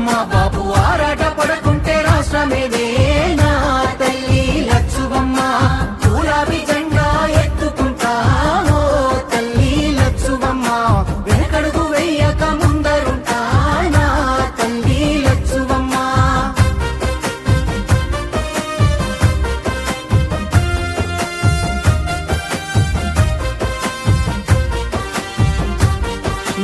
mama